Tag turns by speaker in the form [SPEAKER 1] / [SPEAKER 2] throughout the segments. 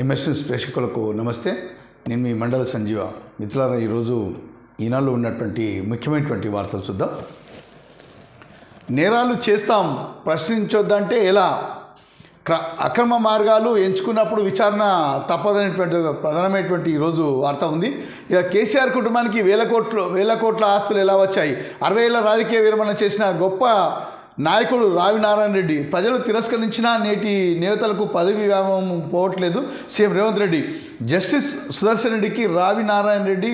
[SPEAKER 1] MSS ప్రేక్షకులకు నమస్తే. నేను మీ మండల సంజీవ. మిత్రులారా ఈరోజు ఈనాళ్ళు ఉన్నటువంటి ముఖ్యమైనటువంటి వార్తలు చూద్దాం. నేరాలు చేస్తాం ప్రశ్నించొద్దంటే ఎలా? క్ర- అక్రమ మార్గాలు ఎంచుకున్నప్పుడు విచారణ తప్పదనేటువంటి ప్రధానమైనటువంటి ఈరోజు వార్త ఉంది. ఇక కేసీఆర్ కుటుంబానికి వేల కోట్లు వేల కోట్ల ఆస్తులు ఎలా వచ్చాయి? అరవై ఏళ్ళ రాజకీయ విరమణ చేసిన గొప్ప నాయకుడు రావి నారాయణ రెడ్డి. ప్రజలు తిరస్కరించిన నేటి నేతలకు పదవి వ్యామం పోవట్లేదు. సీఎం రేవంత్ రెడ్డి. జస్టిస్ సుదర్శన్ రెడ్డికి రావి నారాయణ రెడ్డి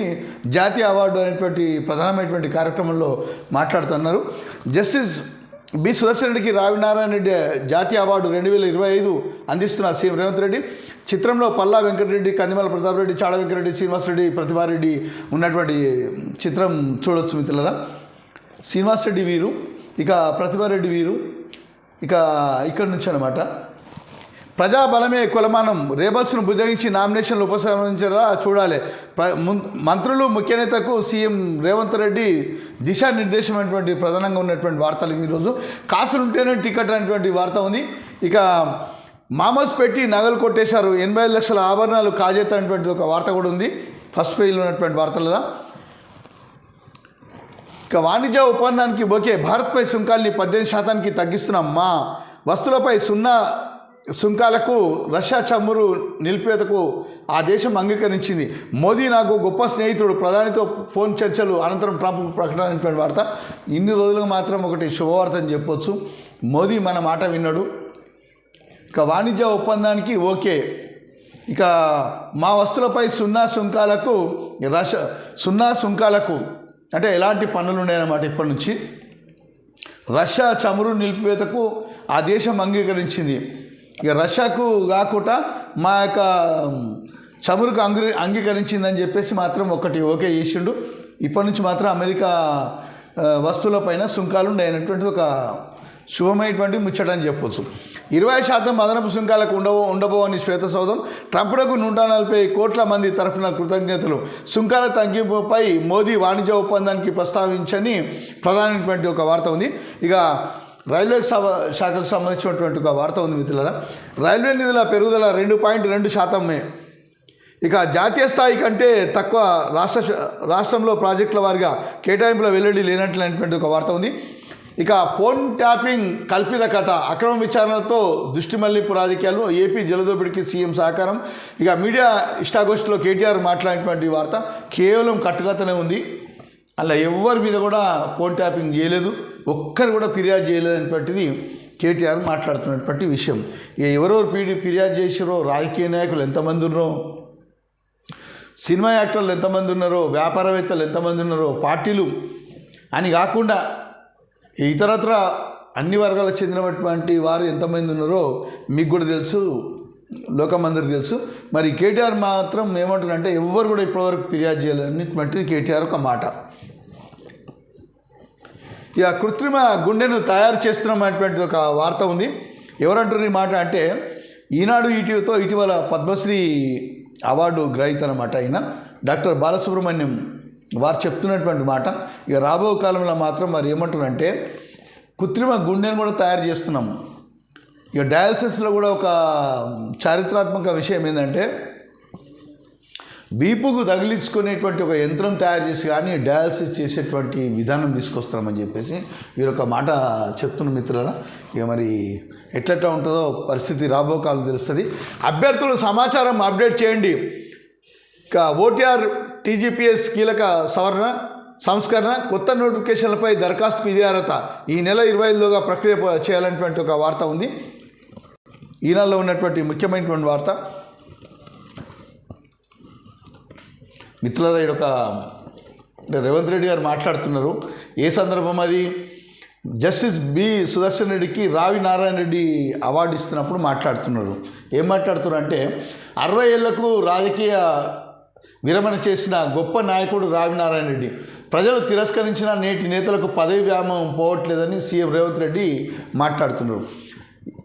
[SPEAKER 1] జాతీయ అవార్డు అనేటువంటి ప్రధానమైనటువంటి కార్యక్రమంలో మాట్లాడుతున్నారు. జస్టిస్ బి సుదర్శన్ రెడ్డికి రావినారాయణ రెడ్డి జాతీయ అవార్డు రెండు వేల ఇరవై ఐదు అందిస్తున్న సీఎం రేవంత్ రెడ్డి. చిత్రంలో పల్లా వెంకటరెడ్డి కందిమల ప్రతాప్ రెడ్డి చాడ వెంకటరెడ్డి శ్రీనివాసరెడ్డి ప్రతిభారెడ్డి ఉన్నటువంటి చిత్రం చూడొచ్చు మిత్రులరా. శ్రీనివాస్ రెడ్డి వీరు ఇక ప్రతిభారెడ్డి వీరు ఇక ఇక్కడి నుంచి అనమాట ప్రజాబలమే కులమానం. రేబల్స్ను భుజగించి నామినేషన్లు ఉపసంహరించారా చూడాలి. ప్ర- మంత్రులు ముఖ్య నేతకు సీఎం రేవంత్ రెడ్డి దిశానిర్దేశమైనటువంటి ప్రధానంగా ఉన్నటువంటి వార్తలు ఈరోజు కాసులుంటేనే టికెట్ అనేటువంటి వార్త ఉంది. ఇక మామస్ పెట్టి నగలు కొట్టేశారు. ఎనభై ఐదు లక్షల ఆభరణాలు కాజేతనేటువంటి ఒక వార్త కూడా ఉంది. ఫస్ట్ పేజీలో ఉన్నటువంటి వార్తలలో ఇక వాణిజ్య ఒప్పందానికి ఓకే భారత్పై సుంకాల్ని పద్దెనిమిది శాతానికి తగ్గిస్తున్నాం మా వస్తువులపై సున్నా సుంకాలకు రష్యా చమురు నిలిపేతకు ఆ దేశం అంగీకరించింది. మోదీ నాకు గొప్ప స్నేహితుడు ప్రధానితో ఫోన్ చర్చలు అనంతరం ట్రంప్ ప్రకటన వార్త. ఇన్ని రోజులకు మాత్రం ఒకటి శుభవార్త అని చెప్పొచ్చు. మోదీ మన మాట విన్నాడు. ఇక వాణిజ్య ఒప్పందానికి ఓకే. ఇక మా వస్తువులపై సున్నా సుంకాలకు రష సున్నా సుంకాలకు అంటే ఎలాంటి పనులు ఉన్నాయన్నమాట ఇప్పటి నుంచి? రష్యా చమురు నిలిపివేతకు ఆ దేశం అంగీకరించింది. ఇక రష్యాకు కాకుండా మా యొక్క చమురుకు అంగీ అంగీకరించిందని చెప్పేసి మాత్రం ఒకటి ఓకే చేసిండు. ఇప్పటి నుంచి మాత్రం అమెరికా వస్తువులపైన సుంకాలు ఉన్నాయనేటువంటిది ఒక శుభమైనటువంటి ముచ్చట అని చెప్పొచ్చు. ఇరవై శాతం అదనపు సుంకాలకు ఉండవో ఉండబో అని శ్వేత సౌధం ట్రంప్లకు నూట నలభై కోట్ల మంది తరఫున కృతజ్ఞతలు. సుంకాల తగ్గింపుపై మోదీ వాణిజ్య ఒప్పందానికి ప్రస్తావించని ప్రధానమైనటువంటి ఒక వార్త ఉంది. ఇక రైల్వే సభ- శాఖకు సంబంధించినటువంటి ఒక వార్త ఉంది మిత్రులరా. రైల్వే నిధుల పెరుగుదల రెండు పాయింట్ రెండు శాతమే. ఇక జాతీయ స్థాయి కంటే తక్కువ రాష్ట్ర రాష్ట్రంలో ప్రాజెక్టుల వారిగా కేటాయింపుల వెల్లడి లేనట్లైనటువంటి ఒక వార్త ఉంది. ఇక ఫోన్ ట్యాపింగ్ కల్పిత కథ అక్రమ విచారణతో దృష్టి మళ్ళింపు రాజకీయాలు ఏపీ జలదోపిడికి సీఎం సహకారం. ఇక మీడియా ఇష్టాగోష్ఠిలో కేటీఆర్ మాట్లాడినటువంటి వార్త కేవలం కట్టుకథనే ఉంది. అలా ఎవరి మీద కూడా ఫోన్ ట్యాపింగ్ చేయలేదు. ఒక్కరు కూడా ఫిర్యాదు చేయలేదనేటువంటిది కేటీఆర్ మాట్లాడుతున్నటువంటి విషయం. ఇక ఎవరెవరు పీడి ఫిర్యాదు చేసిరో రాజకీయ నాయకులు ఎంతమంది ఉన్నారో సినిమా యాక్టర్లు ఎంతమంది ఉన్నారో వ్యాపారవేత్తలు ఎంతమంది ఉన్నారో పార్టీలు అని కాకుండా ఇతరత్ర అన్ని వర్గాలకు చెందినటువంటి వారు ఎంతమంది ఉన్నారో మీకు కూడా తెలుసు లోకమందరికి తెలుసు. మరి కేటీఆర్ మాత్రం ఏమంటారంటే ఎవ్వరు కూడా ఇప్పటివరకు ఫిర్యాదు చేయలేదన్నటువంటిది కేటీఆర్ ఒక మాట. ఇక కృత్రిమ గుండెను తయారు చేస్తున్నటువంటి ఒక వార్త ఉంది. ఎవరంటారు ఈ మాట అంటే ఈనాడు ఈటీవీతో ఇటీవల పద్మశ్రీ అవార్డు గ్రహీత అనమాట ఆయన డాక్టర్ బాలసుబ్రహ్మణ్యం వారు చెప్తున్నటువంటి మాట ఇక రాబో కాలంలో మాత్రం మరి ఏమంటారంటే కృత్రిమ గుండెను కూడా తయారు చేస్తున్నాం ఇక డయాలసిస్లో కూడా ఒక చారిత్రాత్మక విషయం ఏంటంటే వీపుకు తగిలించుకునేటువంటి ఒక యంత్రం తయారు చేసి కానీ డయాలసిస్ చేసేటువంటి విధానం తీసుకొస్తామని చెప్పేసి మీరు ఒక మాట చెప్తున్న మిత్రుల ఇక మరి ఎట్లెట్లా ఉంటుందో పరిస్థితి రాబో కాలం తెలుస్తుంది. అభ్యర్థులు సమాచారం అప్డేట్ చేయండి. ఇక ఓటీఆర్ టీజీపీఎస్ కీలక సవరణ సంస్కరణ కొత్త నోటిఫికేషన్లపై దరఖాస్తుకు ఇదే అర్హత ఈ నెల ఇరవై ఐదులోగా ప్రక్రియ చేయాలనేటువంటి ఒక వార్త ఉంది. ఈ నెలలో ఉన్నటువంటి ముఖ్యమైనటువంటి వార్త. మిత్రుల ఒక రేవంత్ రెడ్డి గారు మాట్లాడుతున్నారు. ఏ సందర్భం అది? జస్టిస్ బి సుదర్శన్ రెడ్డికి రావి నారాయణ రెడ్డి అవార్డు ఇస్తున్నప్పుడు మాట్లాడుతున్నారు. ఏం మాట్లాడుతున్నారు అంటే అరవై ఏళ్ళకు రాజకీయ విరమణ చేసిన గొప్ప నాయకుడు రావినారాయణ రెడ్డి. ప్రజలు తిరస్కరించిన నేటి నేతలకు పదవి వ్యామోహం పోవట్లేదని సీఎం రేవంత్ రెడ్డి మాట్లాడుతున్నారు.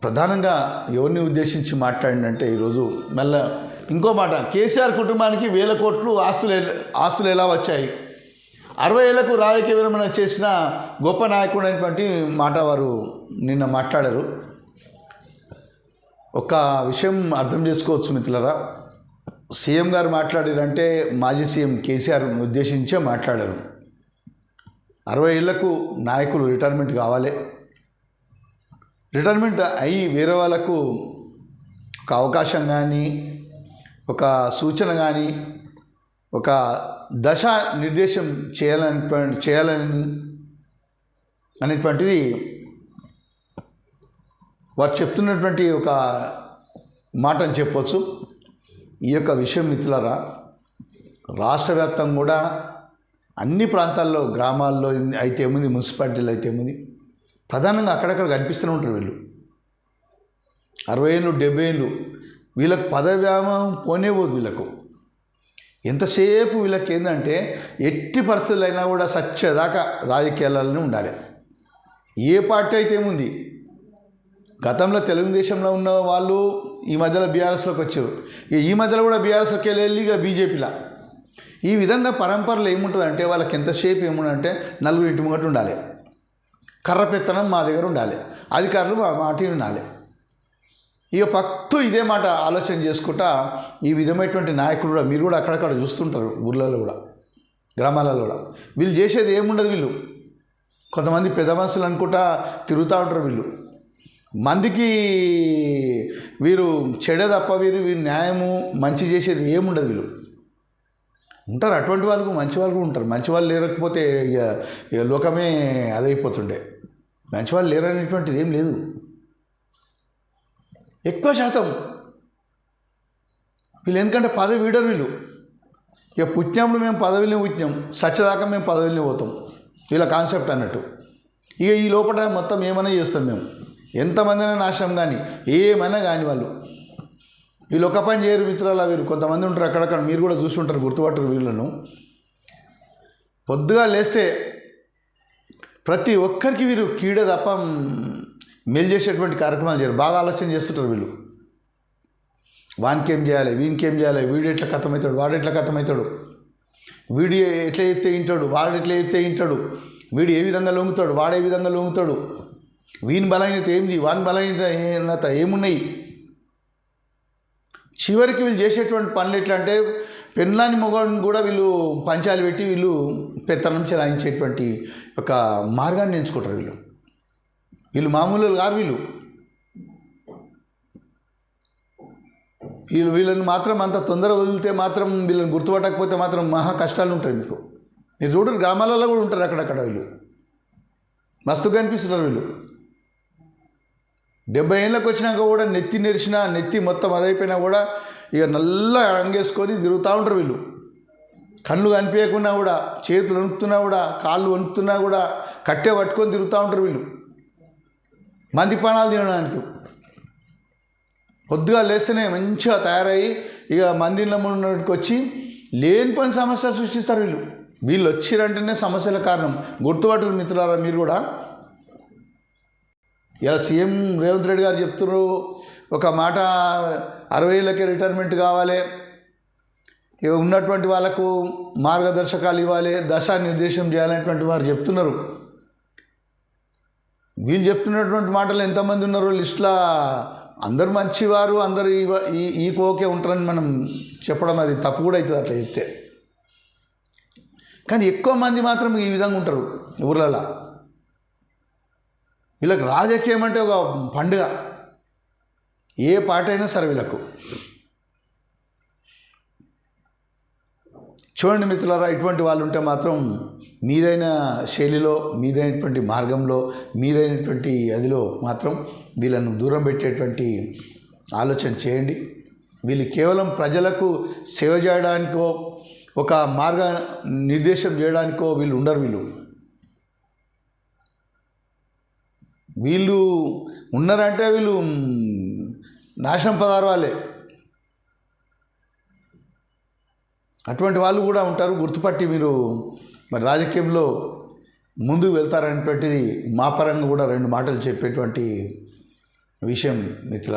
[SPEAKER 1] ప్రధానంగా ఎవరిని ఉద్దేశించి మాట్లాడిందంటే ఈరోజు మళ్ళా ఇంకో మాట కేసీఆర్ కుటుంబానికి వేల కోట్లు ఆస్తులు ఆస్తులు ఎలా వచ్చాయి? అరవై ఏళ్ళకు రాజకీయ విరమణ చేసిన గొప్ప నాయకుడు అనేటువంటి మాట వారు నిన్న మాట్లాడారు. ఒక విషయం అర్థం చేసుకోవచ్చు మిత్రులరా. సీఎం గారు మాట్లాడారంటే మాజీ సీఎం కేసీఆర్ ఉద్దేశించే మాట్లాడారు. అరవై ఏళ్ళకు నాయకులు రిటైర్మెంట్ కావాలి. రిటైర్మెంట్ అయ్యి వేరే వాళ్ళకు ఒక అవకాశం కానీ ఒక సూచన కానీ ఒక దశ నిర్దేశం చేయాలని చేయాలని అనేటువంటిది వారు చెప్తున్నటువంటి ఒక మాట చెప్పవచ్చు చెప్పొచ్చు. ఈ యొక్క విషయం మిత్రులరా రాష్ట్ర వ్యాప్తంగా కూడా అన్ని ప్రాంతాల్లో గ్రామాల్లో అయితే ఏముంది మున్సిపాలిటీలు అయితే ఏముంది ప్రధానంగా అక్కడక్కడ కనిపిస్తూనే ఉంటారు వీళ్ళు. అరవై ఏళ్ళు డెబ్బై ఏళ్ళు వీళ్ళకు పదవ్యామం పోనే పోదు వీళ్ళకు. ఎంతసేపు వీళ్ళకి ఏంటంటే ఎట్టి పరిస్థితులైనా కూడా సచ్చేదాకా రాజకీయాలలోనే ఉండాలి. ఏ పార్టీ అయితే ఏముంది గతంలో తెలుగుదేశంలో ఉన్న వాళ్ళు ఈ మధ్యలో బీఆర్ఎస్లోకి వచ్చారు. ఇక ఈ మధ్యలో కూడా బీఆర్ఎస్లోకి వెళ్ళి ఇక బీజేపీలో. ఈ విధంగా పరంపరలు ఏముంటుందంటే వాళ్ళకి ఎంతసేపు ఏముందంటే నలుగురు ఇంటి ముంగట ఉండాలి. కర్ర పెత్తనం మా దగ్గర ఉండాలి. అధికారులు మా మాట ఉండాలి. ఇక పక్తు ఇదే మాట ఆలోచన చేసుకుంటా ఈ విధమైనటువంటి నాయకులు కూడా మీరు కూడా అక్కడక్కడ చూస్తుంటారు ఊర్లలో కూడా గ్రామాలలో కూడా. వీళ్ళు చేసేది ఏముండదు వీళ్ళు. కొంతమంది పెద్ద మనుషులు అనుకుంటా తిరుగుతూ ఉంటారు వీళ్ళు. మందికి వీరు చెడే తప్ప వీరు వీరు న్యాయము మంచి చేసేది ఏముండదు వీళ్ళు. ఉంటారు అటువంటి వాళ్ళకు మంచి వాళ్ళు ఉంటారు. మంచి వాళ్ళు లేకపోతే ఇక ఇక లోకమే అదైపోతుండే. మంచి వాళ్ళు లేరనేటువంటిది ఏం లేదు. ఎక్కువ శాతం వీళ్ళు ఎందుకంటే పదవి వీడరు వీళ్ళు. ఇక పుట్టినప్పుడు మేము పదవిని పుట్టినాం. సచ్చదాకా మేము పదవిని పోతాం. వీళ్ళ కాన్సెప్ట్ అన్నట్టు. ఇక ఈ లోపల మొత్తం ఏమైనా చేస్తాం మేము. ఎంతమందినా నాశనం కానీ ఏమైనా కానీ వాళ్ళు. వీళ్ళు ఒక పని చేయరు మిత్రాల వీరు కొంతమంది ఉంటారు అక్కడక్కడ మీరు కూడా చూస్తుంటారు గుర్తుపట్టరు వీళ్ళను. పొద్దుగా లేస్తే ప్రతి ఒక్కరికి వీరు కీడ తప్ప మెల్ చేసేటువంటి కార్యక్రమాలు చేయరు. బాగా ఆలోచన చేస్తుంటారు వీళ్ళు. వానికి ఏం చేయాలి వీనికి ఏం చేయాలి వీడు ఎట్లా కథమవుతాడు వాడు ఎట్లా కథమవుతాడు. వీడు ఎట్లా చెప్తే వింటాడు వాడు ఎట్లా చెప్తే వింటాడు వీడు ఏ విధంగా లొంగుతాడు వాడు ఏ విధంగా లొంగుతాడు. వీని బలహీనత ఏంది వాని బలహీనత ఏమున్నాయి? చివరికి వీళ్ళు చేసేటువంటి పనులు ఎట్లా అంటే పెన్నాని మొగని కూడా వీళ్ళు పంచాలు పెట్టి వీళ్ళు పెత్తనం చెలాయించేటువంటి ఒక మార్గాన్ని ఎంచుకుంటారు వీళ్ళు. వీళ్ళు మామూలు కారు వీళ్ళు. వీళ్ళు వీళ్ళని మాత్రం అంత తొందర వదిలితే మాత్రం వీళ్ళని గుర్తుపట్టకపోతే మాత్రం మహా కష్టాలు ఉంటాయి మీకు. మీరు చూడరు గ్రామాలలో కూడా ఉంటారు అక్కడక్కడ వీళ్ళు. మస్తుగా అనిపిస్తున్నారు వీళ్ళు. డెబ్బై ఏళ్ళకి వచ్చినాక కూడా నెత్తి నెరిసినా నెత్తి మొత్తం అదైపోయినా కూడా ఇక నల్ల అంగేసుకొని తిరుగుతూ ఉంటారు వీళ్ళు. కళ్ళు కనిపించకున్నా కూడా చేతులు వణుకుతున్నా కూడా కాళ్ళు వణుకుతున్నా కూడా కట్టే పట్టుకొని తిరుగుతూ ఉంటారు వీళ్ళు. మంది పానాలు తినడానికి. పొద్దుగా లేస్తేనే మంచిగా తయారయ్యి ఇక మందిలో వచ్చి లేని పని సమస్యలు సృష్టిస్తారు వీళ్ళు. వీళ్ళు వచ్చిరంటేనే సమస్యల కారణం. గుర్తుపట్టరు మిత్రులారా మీరు కూడా ఇలా సీఎం రేవంత్ రెడ్డి గారు చెప్తున్నారు ఒక మాట అరవై ఏళ్ళకే రిటైర్మెంట్ కావాలి ఇక ఉన్నటువంటి వాళ్ళకు మార్గదర్శకాలు ఇవ్వాలి దశా నిర్దేశం చేయాలనేటువంటి వారు చెప్తున్నారు. వీళ్ళు చెప్తున్నటువంటి మాటలు ఎంతమంది ఉన్నారో లిస్టులో అందరు మంచివారు అందరు ఈ- ఈ ఈ కోకే ఉంటారని మనం చెప్పడం అది తప్పు కూడా అవుతుంది అట్లా చెప్తే. కానీ ఎక్కువ మంది మాత్రం ఈ విధంగా ఉంటారు ఊర్లలో. వీళ్ళకి రాజకీయం అంటే ఒక పండుగ. ఏ పాట అయినా సరే వీళ్ళకు. చూడండి మిత్రులారా ఇటువంటి వాళ్ళు ఉంటే మాత్రం మీదైన శైలిలో మీదైనటువంటి మార్గంలో మీదైనటువంటి అదిలో మాత్రం వీళ్ళను దూరం పెట్టేటువంటి ఆలోచన చేయండి. వీళ్ళు కేవలం ప్రజలకు సేవ చేయడానికో ఒక మార్గ నిర్దేశం చేయడానికో వీళ్ళు ఉండరు వీళ్ళు. వీళ్ళు ఉన్నారంటే వీళ్ళు నాశనం పదారు వాళ్ళే. అటువంటి వాళ్ళు కూడా ఉంటారు. గుర్తుపట్టి మీరు మరి రాజకీయంలో ముందుకు వెళ్తారనేటువంటిది మా పరంగా కూడా రెండు మాటలు చెప్పేటువంటి విషయం మిత్రుల